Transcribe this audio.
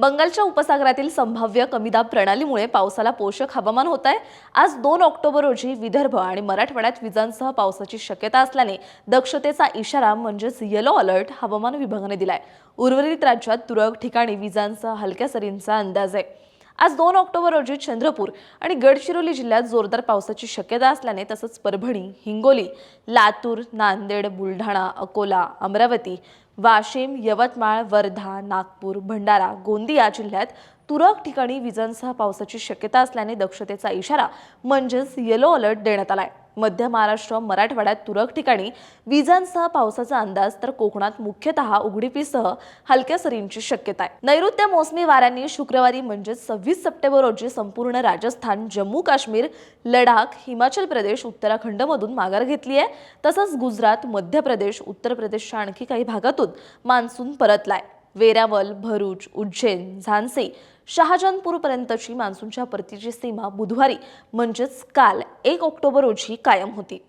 बंगालच्या उपसागरातील संभाव्य कमीदाब प्रणालीमुळे पावसाला पोषक हवामान होत आहे आज दोन ऑक्टोबर रोजी विदर्भ आणि मराठवाड्यात विजांसह पावसाची शक्यता असल्याने दक्षतेचा इशारा म्हणजेच येलो अलर्ट हवामान विभागाने दिलाय. उर्वरित राज्यात तुरळक ठिकाणी विजांसह हलक्या सरींचा अंदाज आहे. आज दोन ऑक्टोबर रोजी चंद्रपूर आणि गडचिरोली जिल्ह्यात जोरदार पावसाची शक्यता असल्याने तसंच परभणी हिंगोली लातूर नांदेड बुलढाणा अकोला अमरावती वाशिम यवतमाळ वर्धा नागपूर भंडारा गोंदिया जिल्ह्यात तुरळक ठिकाणी विजांसह पावसाची शक्यता असल्याने दक्षतेचा इशारा म्हणजेच येलो अलर्ट देण्यात आला आहे मध्य महाराष्ट्र मराठवाड्यात तुरळक ठिकाणी विजांसह पावसाचा अंदाज तर कोकणात मुख्यतः उघडीपीसह हलक्या सरींची शक्यता आहे. नैऋत्य मोसमी वाऱ्यांनी शुक्रवारी म्हणजे सव्वीस सप्टेंबर रोजी संपूर्ण राजस्थान जम्मू काश्मीर लडाख हिमाचल प्रदेश उत्तराखंडमधून माघार घेतली आहे. तसंच गुजरात मध्य प्रदेश उत्तर प्रदेशच्या आणखी काही भागातून मान्सून परतलाय. वेरावल भरूच उज्जैन झांसी शहाजहानपूरपर्यंतची मान्सूनच्या परतीची सीमा बुधवारी म्हणजेच काल एक ऑक्टोबर रोजी कायम होती.